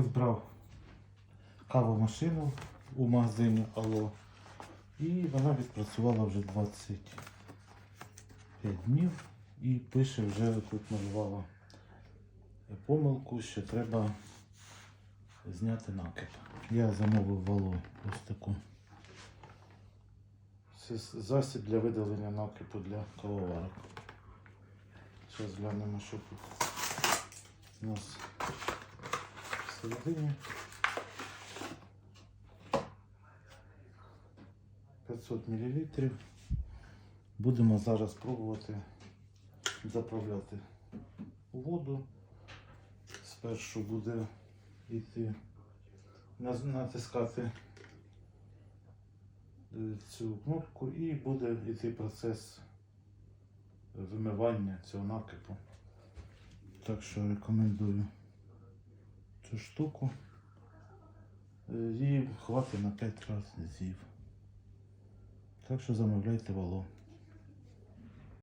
Ось брав кавомашину у магазині Алло. І вона відпрацювала вже 25 днів і пише вже тут малювала помилку, що треба зняти накид. Я замовив валу ось таку. Це засіб для видалення накипу для кавоварок. Зараз глянемо, що тут у нас всередині. 500 мл. Будемо зараз пробувати заправляти воду. Спершу буде йти натискати е, цю кнопку і буде йти процес вимивання цього накипу. Так що рекомендую цю штуку. і Її хватить на 5 разів. Так що замовляйте вало.